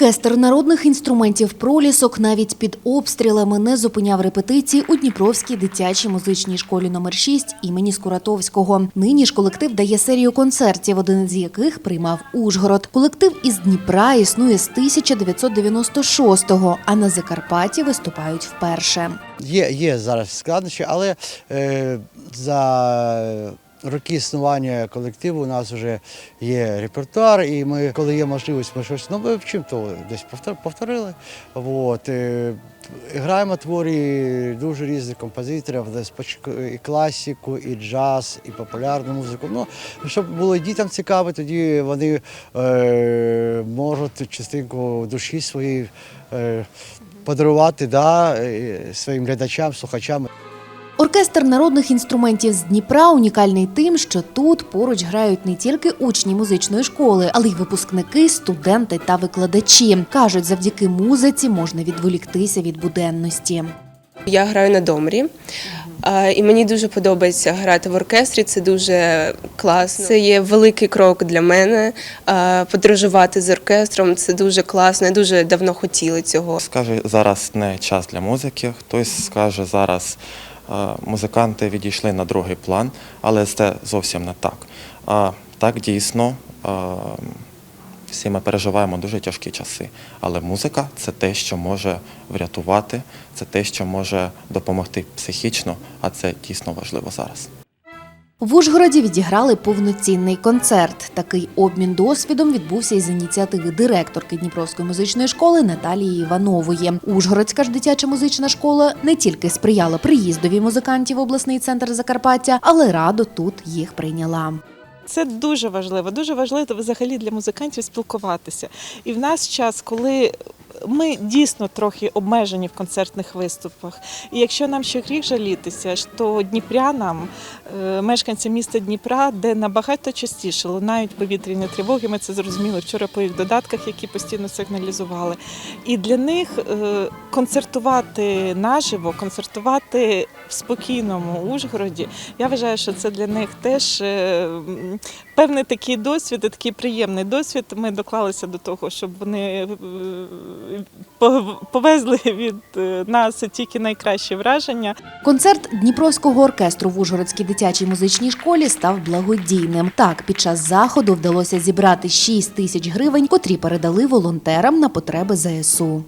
Оркестр народних інструментів пролісок навіть під обстрілами не зупиняв репетиції у Дніпровській дитячій музичній школі номер 6 імені Скуратовського. Нині ж колектив дає серію концертів, один з яких приймав Ужгород. Колектив із Дніпра існує з 1996-го, а на Закарпатті виступають вперше. Є, є зараз складнощі, але е, за роки існування колективу у нас вже є репертуар, і ми, коли є можливість, ми щось нове вчимо, то десь повтор- повторили. От, е, граємо твори дуже різних композиторів, і класику, і джаз, і популярну музику. Ну, щоб було дітям цікаво, тоді вони е, можуть частинку душі своєї. Е, подарувати да, е, своїм глядачам, слухачам. Оркестр народних інструментів з Дніпра унікальний тим, що тут поруч грають не тільки учні музичної школи, але й випускники, студенти та викладачі. кажуть, завдяки музиці можна відволіктися від буденності. Я граю на домрі, і мені дуже подобається грати в оркестрі. Це дуже класно. Це є великий крок для мене. Подорожувати з оркестром це дуже класно. Я дуже давно хотіла цього. Скаже, зараз не час для музики, хтось скаже, зараз музиканти відійшли на другий план, але це зовсім не так. Так, дійсно, всі ми переживаємо дуже тяжкі часи, але музика це те, що може врятувати, це те, що може допомогти психічно, а це дійсно важливо зараз. В Ужгороді відіграли повноцінний концерт. Такий обмін досвідом відбувся із ініціативи директорки Дніпровської музичної школи Наталії Іванової. Ужгородська ж дитяча музична школа не тільки сприяла приїздові музикантів в обласний центр Закарпаття, але радо тут їх прийняла. Це дуже важливо. Дуже важливо взагалі для музикантів спілкуватися. І в нас час, коли ми дійсно трохи обмежені в концертних виступах. І якщо нам ще гріх жалітися, то дніпрянам, е, мешканцям міста Дніпра, де набагато частіше лунають повітряні тривоги, ми це зрозуміли вчора по їх додатках, які постійно сигналізували. І для них е, концертувати наживо, концертувати в спокійному Ужгороді, я вважаю, що це для них теж е, певний такий досвід, такий приємний досвід. Ми доклалися до того, щоб вони е, повезли від е, нас тільки найкращі враження. Концерт Дніпровського оркестру в Ужгородській дитячій музичній школі став благодійним. Так, під час заходу вдалося зібрати 6 тисяч гривень, котрі передали волонтерам на потреби ЗСУ.